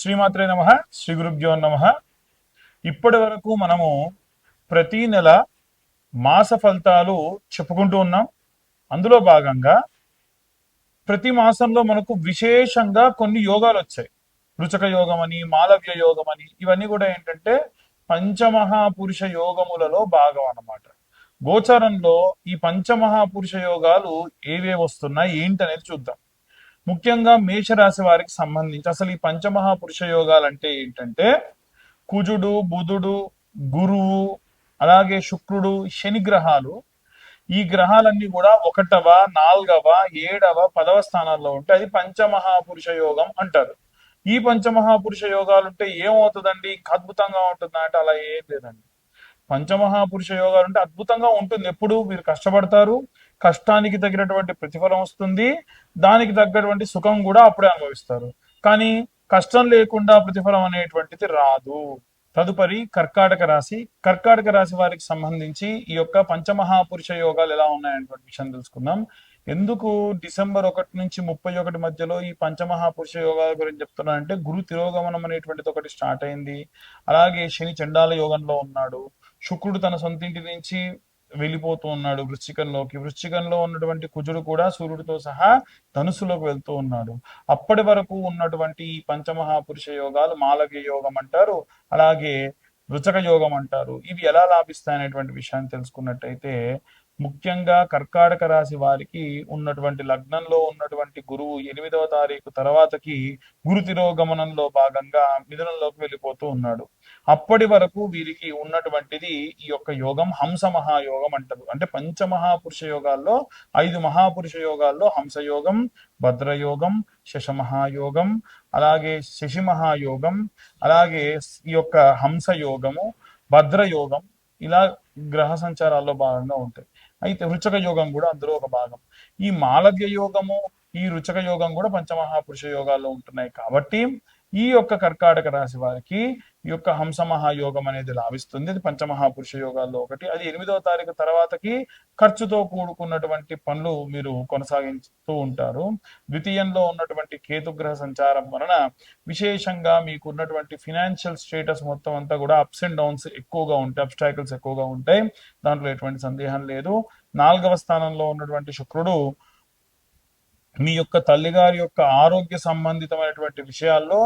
శ్రీమాత్రే నమ శ్రీ గురుభ్యో నమ. ఇప్పటి వరకు మనము ప్రతి నెల మాస ఫలితాలు చెప్పుకుంటూ ఉన్నాం. అందులో భాగంగా ప్రతి మాసంలో మనకు విశేషంగా కొన్ని యోగాలు వచ్చాయి. రుచక యోగం అని మాలవ్య యోగం అని ఇవన్నీ కూడా ఏంటంటే పంచమహాపురుష యోగములలో భాగం అన్నమాట. గోచరంలో ఈ పంచమహాపురుష యోగాలు ఏవే వస్తున్నాయి ఏంటి అనేది చూద్దాం. ముఖ్యంగా మేషరాశి వారికి సంబంధించి అసలు ఈ పంచమహాపురుష యోగాలు అంటే ఏంటంటే కుజుడు బుధుడు గురువు అలాగే శుక్రుడు శని గ్రహాలు. ఈ గ్రహాలన్నీ కూడా ఒకటవ నాలుగవ ఏడవ పదవ స్థానాల్లో ఉంటే అది పంచమహాపురుష యోగం అంటారు. ఈ పంచమహాపురుష యోగాలు ఉంటే ఏమవుతుందండి? అద్భుతంగా ఉంటుందా అంటే అలా ఏం లేదండి. పంచమహాపురుష యోగాలు అంటే అద్భుతంగా ఉంటుంది. ఎప్పుడు మీరు కష్టపడతారు? కష్టానికి తగినటువంటి ప్రతిఫలం వస్తుంది దానికి తగ్గటువంటి సుఖం కూడా అప్పుడే అనుభవిస్తారు. కానీ కష్టం లేకుండా ప్రతిఫలం అనేటువంటిది రాదు. తదుపరి కర్కాటక రాశి. కర్కాటక రాశి వారికి సంబంధించి ఈ యొక్క పంచమహాపురుష యోగాలు ఎలా ఉన్నాయనేటువంటి విషయం తెలుసుకుందాం. ఎందుకు డిసెంబర్ ఒకటి నుంచి ముప్పై ఒకటి మధ్యలో ఈ పంచమహాపురుష యోగాల గురించి చెప్తున్నానంటే గురు తిరోగమనం అనేటువంటిది ఒకటి స్టార్ట్ అయింది. అలాగే శని చండాల యోగంలో ఉన్నాడు. శుక్రుడు తన సొంతింటి నుంచి వెళ్ళిపోతూ ఉన్నాడు వృశ్చికంలోకి. వృశ్చికంలో ఉన్నటువంటి కుజుడు కూడా సూర్యుడితో సహా ధనుసులోకి వెళ్తూ ఉన్నాడు. అప్పటి వరకు ఉన్నటువంటి ఈ పంచమహాపురుష యోగాలు మాలవ్య యోగం అంటారు అలాగే రుచక యోగం అంటారు. ఇవి ఎలా లాభిస్తాయనేటువంటి విషయాన్ని తెలుసుకున్నట్టయితే ముఖ్యంగా కర్కాటక రాశి వారికి ఉన్నటువంటి లగ్నంలో ఉన్నటువంటి గురువు ఎనిమిదవ తారీఖు తర్వాతకి గురు తిరోగమనంలో భాగంగా మిథునంలోకి వెళ్ళిపోతూ ఉన్నాడు. అప్పటి వరకు వీరికి ఉన్నటువంటిది ఈ యొక్క యోగం హంస మహాయోగం అంటారు. అంటే పంచమహాపురుష యోగాల్లో ఐదు మహాపురుష యోగాల్లో హంసయోగం భద్రయోగం శశమహాయోగం అలాగే శశి మహాయోగం అలాగే ఈ యొక్క హంస యోగము భద్రయోగం ఇలా గ్రహ సంచారాల్లో భాగంగా ఉంటాయి. అయితే రుచక యోగం కూడా అందులో ఒక భాగం. ఈ మాలవ్య యోగము ఈ రుచక యోగం కూడా పంచమహాపురుష యోగాల్లో ఉంటున్నాయి. కాబట్టి ఈ యొక్క కర్కాటక రాశి వారికి ఈ యొక్క హంస మహాయోగం అనేది లాభిస్తుంది. అది పంచమహాపురుష యోగాల్లో ఒకటి. అది ఎనిమిదవ తారీఖు తర్వాతకి ఖర్చుతో కూడుకున్నటువంటి పనులు మీరు కొనసాగిస్తూ ఉంటారు. ద్వితీయంలో ఉన్నటువంటి కేతుగ్రహ సంచారం వలన విశేషంగా మీకు ఉన్నటువంటి ఫినాన్షియల్ స్టేటస్ మొత్తం అంతా కూడా అప్స్ అండ్ డౌన్స్ ఎక్కువగా ఉంటాయి. అబ్స్టాకిల్స్ ఎక్కువగా ఉంటాయి. దాంట్లో ఎటువంటి సందేహం లేదు. నాలుగవ స్థానంలో ఉన్నటువంటి శుక్రుడు మీ యొక్క తల్లిగారి యొక్క ఆరోగ్య సంబంధితమైనటువంటి విషయాల్లో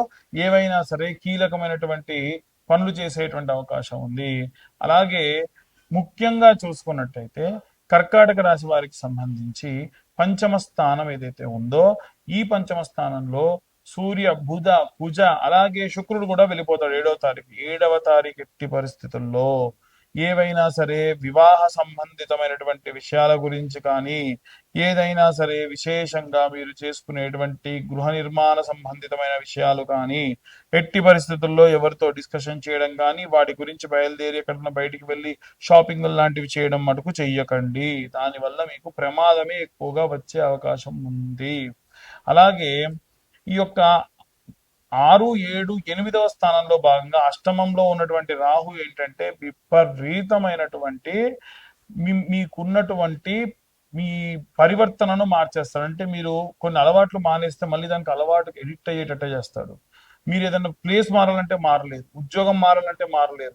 ఏవైనా సరే కీలకమైనటువంటి పనులు చేసేటువంటి అవకాశం ఉంది. అలాగే ముఖ్యంగా చూసుకున్నట్టయితే కర్కాటక రాశి వారికి సంబంధించి పంచమ స్థానం ఏదైతే ఉందో ఈ పంచమ స్థానంలో సూర్య బుధ కుజ అలాగే శుక్రుడు కూడా వెళ్ళిపోతాడు ఏడవ తారీఖు ఏడవ తారీఖు ఎట్టి పరిస్థితుల్లో. ఏవైనా సరే వివాహ సంబంధితమైనటువంటి విషయాల గురించి కానీ ఏదైనా సరే విశేషంగా మీరు చేసుకునేటువంటి గృహ నిర్మాణ సంబంధితమైన విషయాలు కానీ ఎట్టి పరిస్థితుల్లో ఎవరితో డిస్కషన్ చేయడం కానీ వాటి గురించి బయలుదేరి ఎక్కడన్నా బయటికి వెళ్ళి షాపింగ్ లాంటివి చేయడం మటుకు చెయ్యకండి. దానివల్ల మీకు ప్రమాదమే ఎక్కువగా వచ్చే అవకాశం ఉంది. అలాగే ఈ యొక్క ఆరు ఏడు ఎనిమిదవ స్థానంలో భాగంగా అష్టమంలో ఉన్నటువంటి రాహు ఏంటంటే విపరీతమైనటువంటి మీ- మీకున్నటువంటి మీ పరివర్తనను మార్చేస్తాడు. అంటే మీరు కొన్ని అలవాట్లు మానేస్తే మళ్ళీ దానికి అలవాటు ఎడిక్ట్ అయ్యేటట్టు చేస్తాడు. మీరు ఏదైనా ప్లేస్ మారాలంటే మారలేదు. ఉద్యోగం మారాలంటే మారలేదు.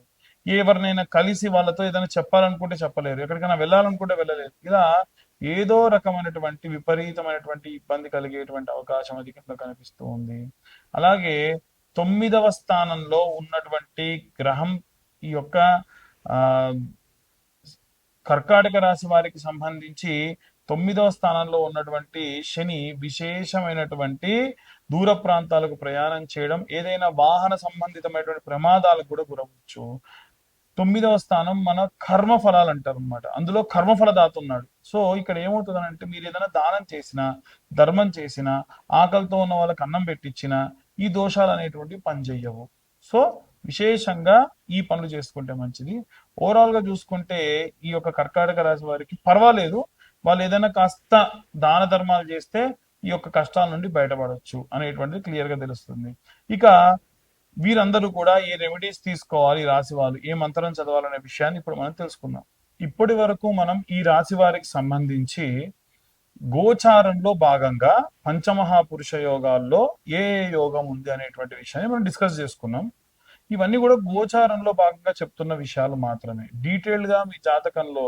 ఎవరినైనా కలిసి వాళ్ళతో ఏదైనా చెప్పాలనుకుంటే చెప్పలేరు. ఎక్కడికైనా వెళ్ళాలనుకుంటే వెళ్ళలేరు ఇలా ఏదో రకమైనటువంటి విపరీతమైనటువంటి ఇబ్బంది కలిగేటువంటి అవకాశం అధికంగా కనిపిస్తూ ఉంది. అలాగే తొమ్మిదవ స్థానంలో ఉన్నటువంటి గ్రహం ఈ యొక్క ఆ కర్కాటక రాశి వారికి సంబంధించి తొమ్మిదవ స్థానంలో ఉన్నటువంటి శని విశేషమైనటువంటి దూర ప్రాంతాలకు ప్రయాణం చేయడం ఏదైనా వాహన సంబంధితమైనటువంటి ప్రమాదాలకు కూడా గురవచ్చు తొమ్మిదవ స్థానం మన కర్మ ఫలాలు అంటారు అనమాట అందులో కర్మఫలదాత ఉన్నాడు. సో ఇక్కడ ఏమవుతుంది అంటే మీరు ఏదైనా దానం చేసినా ధర్మం చేసినా ఆకలితో ఉన్న వాళ్ళకి అన్నం పెట్టించినా ఈ దోషాలు అనేటువంటివి పనిచేయవు సో విశేషంగా ఈ పనులు చేసుకుంటే మంచిది. ఓవరాల్గా చూసుకుంటే ఈ యొక్క కర్కాటక రాశి వారికి పర్వాలేదు. వాళ్ళు ఏదైనా కాస్త దాన ధర్మాలు చేస్తే ఈ యొక్క కష్టాల నుండి బయటపడవచ్చు అనేటువంటిది క్లియర్గా తెలుస్తుంది. ఇక వీరందరూ కూడా ఏ రెమెడీస్ తీసుకోవాలి రాశి వాళ్ళు. ఏ మంత్రం చదవాలనే విషయాన్ని ఇప్పుడు మనం తెలుసుకుందాం. ఇప్పటి వరకు మనం ఈ రాశి వారికి సంబంధించి గోచారంలో భాగంగా పంచమహాపురుష యోగాల్లో ఏ ఏ యోగం ఉంది అనేటువంటి విషయాన్ని మనం డిస్కస్ చేసుకున్నాం. ఇవన్నీ కూడా గోచారంలో భాగంగా చెప్తున్న విషయాలు మాత్రమే. డీటెయిల్డ్గా మీ జాతకంలో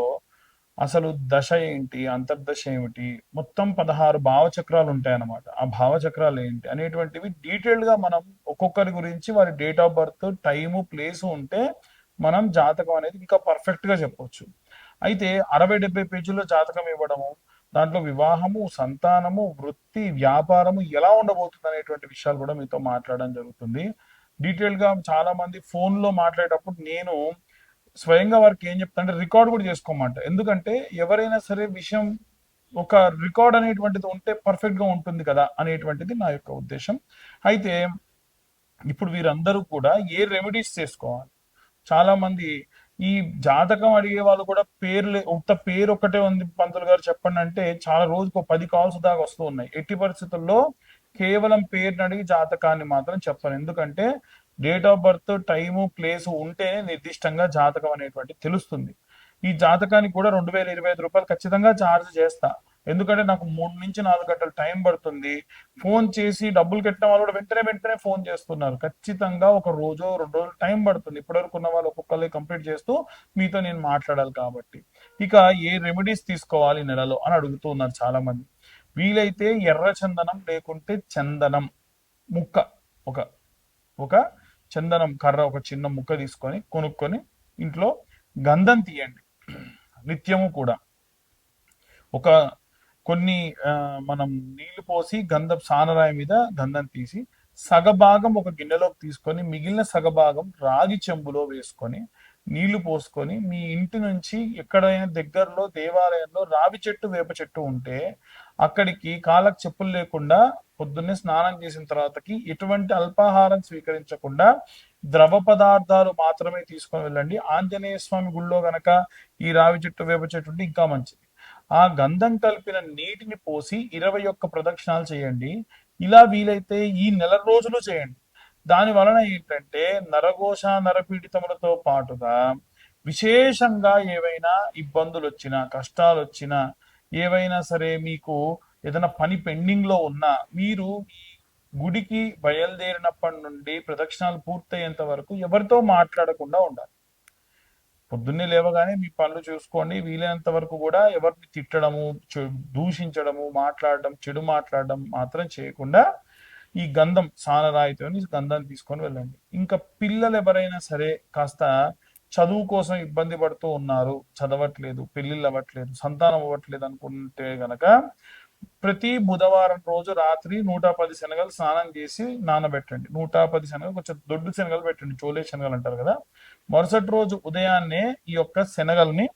అసలు దశ ఏంటి? అంతర్దశ ఏమిటి? మొత్తం పదహారు భావచక్రాలు ఉంటాయన్నమాట. ఆ భావచక్రాలు ఏంటి అనేటువంటివి డీటెయిల్డ్గా మనం ఒక్కొక్కరి గురించి వారి date of birth time place ఉంటే మనం జాతకం అనేది ఇంకా పర్ఫెక్ట్గా చెప్పొచ్చు. అయితే అరవై డెబ్బై పేజీల్లో జాతకం ఇవ్వడము దాంట్లో వివాహము సంతానము వృత్తి వ్యాపారము ఎలా ఉండబోతుంది అనేటువంటి విషయాలు కూడా మీతో మాట్లాడడం జరుగుతుంది. డీటెయిల్గా చాలా మంది ఫోన్లో మాట్లాడేటప్పుడు నేను స్వయంగా వారికి ఏం చెప్తానంటే రికార్డ్ కూడా చేసుకోమంట. ఎందుకంటే ఎవరైనా సరే విషయం ఒక రికార్డ్ అనేటువంటిది ఉంటే పర్ఫెక్ట్గా ఉంటుంది కదా అనేటువంటిది నా యొక్క ఉద్దేశం. అయితే ఇప్పుడు వీరందరూ కూడా ఏ రెమెడీస్ చేసుకోవాలి? చాలా మంది ఈ జాతకం అడిగే వాళ్ళు కూడా పేర్లు ఉత్త పేరు ఒకటే ఉంది పంతులు గారు చెప్పండి అంటే చాలా రోజుకు పది కాల్స్ దాకా వస్తూ ఉన్నాయి. ఎట్టి పరిస్థితుల్లో కేవలం పేరుని అడిగి జాతకాన్ని మాత్రం చెప్పను ఎందుకంటే date of birth time place ఉంటేనే నిర్దిష్టంగా జాతకం అనేటువంటి తెలుస్తుంది. ఈ జాతకానికి కూడా రెండు వేల ఇరవై ఐదు రూపాయలు ఖచ్చితంగా ఛార్జ్ చేస్తా. ఎందుకంటే నాకు మూడు నుంచి నాలుగు గంటలు టైం పడుతుంది. ఫోన్ చేసి డబ్బులు కట్టిన వాళ్ళు కూడా వెంటనే వెంటనే ఫోన్ చేస్తున్నారు. ఖచ్చితంగా ఒక రోజు రెండు రోజులు టైం పడుతుంది. ఇప్పటివరకు ఉన్న వాళ్ళు ఒక్కొక్కరి కంప్లీట్ చేస్తూ మీతో నేను మాట్లాడాలి కాబట్టి. ఇక ఏ రెమెడీస్ తీసుకోవాలి నెలలో అని అడుగుతూ ఉన్నారు చాలా మంది వీలైతే ఎర్ర చందనం లేకుంటే చందనం. ముక్క. ఒక. ఒక చందనం కర్ర ఒక చిన్న ముక్క తీసుకొని కొనుక్కొని ఇంట్లో గంధం తీయండి. నిత్యము కూడా. ఒక కొన్ని ఆ, మనం నీళ్ళు పోసి గంధం సానరాయి మీద గంధం తీసి సగభాగం ఒక గిన్నెలోకి తీసుకొని మిగిలిన సగభాగం రాగి చెంబులో వేసుకొని నీళ్ళు పోసుకొని మీ ఇంటి నుంచి ఎక్కడైనా దగ్గరలో దేవాలయంలో రావి చెట్టు వేప చెట్టు ఉంటే అక్కడికి కాళ్ళకు చెప్పులు లేకుండా పొద్దున్నే స్నానం చేసిన తర్వాతకి ఎటువంటి అల్పాహారం స్వీకరించకుండా ద్రవ పదార్థాలు మాత్రమే తీసుకొని వెళ్ళండి. ఆంజనేయ స్వామి గుళ్ళో గనక ఈ రావి చెట్టు వేప చెట్టు ఉంటే ఇంకా మంచిది. ఆ గంధం కలిపిన నీటిని పోసి ఇరవై ఒక్క ప్రదక్షిణాలు చేయండి. ఇలా వీలైతే ఈ నెల రోజులు చేయండి. దాని వలన ఏంటంటే నరఘోష నరపీడితములతో పాటుగా విశేషంగా ఏవైనా ఇబ్బందులు వచ్చినా కష్టాలు వచ్చినా ఏవైనా సరే మీకు ఏదైనా పని పెండింగ్లో ఉన్నా మీరు గుడికి బయలుదేరినప్పటి నుండి ప్రదక్షిణాలు పూర్తయ్యేంత వరకు ఎవరితో మాట్లాడకుండా ఉండాలి. పొద్దున్నే లేవగానే మీ పనులు చూసుకోండి. వీలైనంత వరకు కూడా ఎవరిని తిట్టడము దూషించడము మాట్లాడడం చెడు మాట్లాడడం మాత్రం చేయకుండా ఈ గంధం సానరాయితోని గంధం తీసుకొని వెళ్ళండి. ఇంకా పిల్లలు ఎవరైనా సరే కాస్త చదువు కోసం ఇబ్బంది పడుతూ ఉన్నారు చదవట్లేదు పెళ్ళిళ్ళు అవ్వట్లేదు సంతానం అవ్వట్లేదు అనుకుంటే గనక ప్రతి బుధవారం రోజు రాత్రి నూట పది శనగలు స్నానం చేసి నానబెట్టండి. నూట పది శనగలు కొంచెం దొడ్డు శనగలు పెట్టండి చోలే శనగలు అంటారు కదా. మరుసటి రోజు ఉదయాన్నే ఈ యొక్క శనగల్ని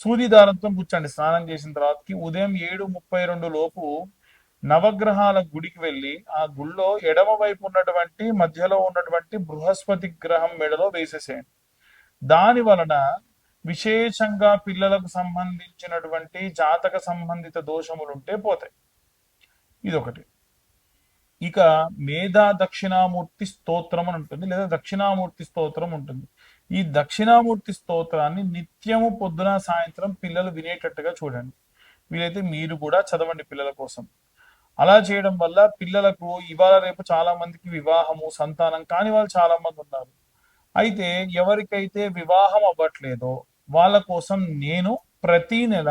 సూది దారంతో గుచ్చండి స్నానం చేసిన తర్వాతకి ఉదయం ఏడు ముప్పై రెండు లోపు నవగ్రహాల గుడికి వెళ్ళి ఆ గుళ్ళో ఎడమ వైపు ఉన్నటువంటి మధ్యలో ఉన్నటువంటి బృహస్పతి గ్రహం మెడలో వేసేసేయండి. దాని వలన విశేషంగా పిల్లలకు సంబంధించినటువంటి జాతక సంబంధిత దోషములు ఉంటే పోతాయి. ఇదొకటి. ఇక మేధా దక్షిణామూర్తి స్తోత్రం అని ఉంటుంది లేదా దక్షిణామూర్తి స్తోత్రం ఉంటుంది ఈ దక్షిణామూర్తి స్తోత్రాన్ని నిత్యము పొద్దున సాయంత్రం పిల్లలు వినేటట్టుగా చూడండి. వీలైతే మీరు కూడా చదవండి పిల్లల కోసం. అలా చేయడం వల్ల పిల్లలకు ఇవాళ రేపు చాలా మందికి వివాహము సంతానం కాని వాళ్ళు చాలా మంది ఉన్నారు. అయితే ఎవరికైతే వివాహం అవ్వట్లేదో వాళ్ళ కోసం నేను ప్రతి నెల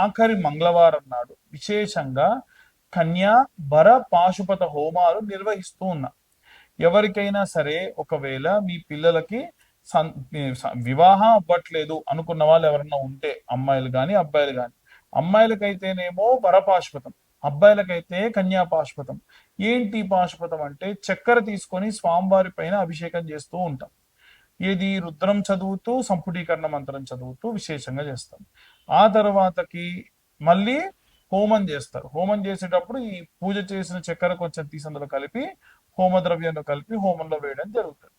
ఆఖరి మంగళవారం నాడు విశేషంగా కన్యా భర పాశుపత హోమాలు నిర్వహిస్తూ ఉన్నా. ఎవరికైనా సరే ఒకవేళ మీ పిల్లలకి వివాహం అవ్వట్లేదు అనుకున్న వాళ్ళు ఎవరన్నా ఉంటే అమ్మాయిలు కానీ అబ్బాయిలు కానీ అమ్మాయిలకైతేనేమో వరపాశుపతం అబ్బాయిలకైతే కన్యా పాశుపతం. ఏంటి పాశుపతం అంటే చక్కెర తీసుకొని స్వామివారి పైన అభిషేకం చేస్తూ ఉంటాం. ఏది రుద్రం చదువుతూ సంపుటీకరణ మంత్రం చదువుతూ విశేషంగా చేస్తాం. ఆ తర్వాతకి మళ్ళీ హోమం చేస్తారు. హోమం చేసేటప్పుడు ఈ పూజ చేసిన చక్కెర కొంచెం తీసి అందులో కలిపి హోమ ద్రవ్యంలో కలిపి హోమంలో వేయడం జరుగుతుంది.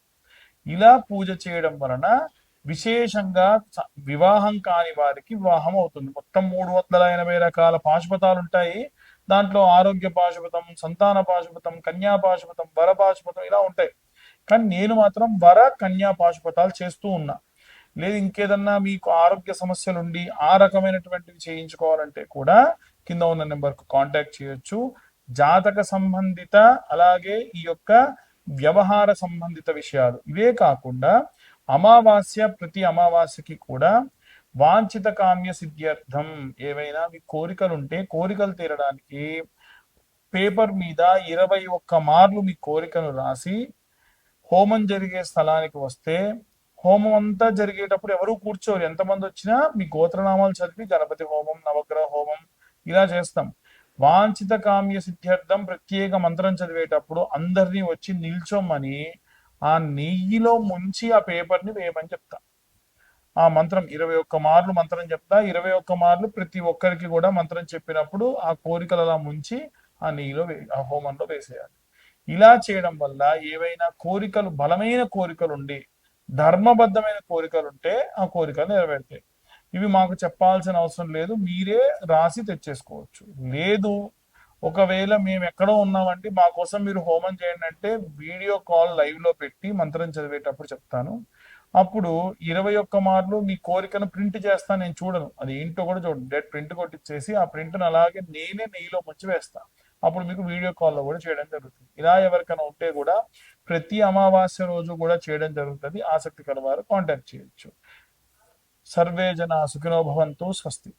ఇలా పూజ చేయడం వలన విశేషంగా వివాహం కాని వారికి వివాహం అవుతుంది. మొత్తం మూడు వందల ఎనభై రకాల పాశుపతాలు ఉంటాయి. దాంట్లో ఆరోగ్య పాశుపతం సంతాన పాశుపతం కన్యా పాశుపతం వర పాశుపతం ఇలా ఉంటాయి. కానీ నేను మాత్రం వర కన్యా పాశుపతాలు చేస్తూ ఉన్నా. లేదు ఇంకేదన్నా మీకు ఆరోగ్య సమస్యలు ఉండి ఆ రకమైనటువంటివి చేయించుకోవాలంటే కూడా కింద ఉన్న నెంబర్కు కాంటాక్ట్ చేయొచ్చు. జాతక సంబంధిత అలాగే ఈ యొక్క వ్యవహార సంబంధిత విషయాలు. ఇవే కాకుండా అమావాస్య ప్రతి అమావాస్యకి కూడా వాంఛిత కామ్య సిద్ధ్యర్థం ఏవైనా మీ కోరికలు ఉంటే కోరికలు తీరడానికి పేపర్ మీద ఇరవై ఒక్క మార్లు మీ కోరికను రాసి హోమం జరిగే స్థలానికి వస్తే హోమం అంతా జరిగేటప్పుడు ఎవరు కూర్చోరు? ఎంతమంది వచ్చినా మీ గోత్రనామాలు చదివి గణపతి హోమం నవగ్రహ హోమం ఇలా చేస్తాం. వాంఛిత కామ్య సిద్ధ్యర్థం ప్రత్యేక మంత్రం చదివేటప్పుడు అందరినీ వచ్చి నిల్చోమని ఆ నెయ్యిలో ముంచి ఆ పేపర్ని వేయమని చెప్తా. ఆ మంత్రం ఇరవై ఒక్క మార్లు మంత్రం చెప్తా. ఇరవై ఒక్క మార్లు ప్రతి ఒక్కరికి కూడా మంత్రం చెప్పినప్పుడు ఆ కోరికలు అలా ముంచి ఆ నెయ్యిలో వే ఆ హోమంలో వేసేయాలి. ఇలా చేయడం వల్ల ఏవైనా కోరికలు బలమైన కోరికలు ఉండి ధర్మబద్ధమైన కోరికలు ఉంటే ఆ కోరికలు నెరవేరుతాయి. ఇవి మాకు చెప్పాల్సిన అవసరం లేదు. మీరే రాసి తెచ్చేసుకోవచ్చు. లేదు ఒకవేళ మేము ఎక్కడో ఉన్నామంటే మా కోసం మీరు హోమం చేయండి అంటే వీడియో కాల్ లైవ్లో పెట్టి మంత్రం చదివేటప్పుడు చెప్తాను. అప్పుడు ఇరవై ఒక్క మార్లు మీ కోరికను ప్రింట్ చేస్తా నేను చూడను. అది ఏంటో కూడా చూడండి. డైరెక్ట్ ప్రింట్ కొట్టించేసి ఆ ప్రింట్ను అలాగే నేనే నెయ్యిలో ముంచి వేస్తా. అప్పుడు మీకు వీడియో కాల్లో కూడా చేయడం జరుగుతుంది. ఇలా ఎవరికైనా ఉంటే కూడా ప్రతి అమావాస్య రోజు కూడా చేయడం జరుగుతుంది. ఆసక్తి వారు కాంటాక్ట్ చేయొచ్చు. సర్వే జన సుఖినోభవంతో స్వస్తి.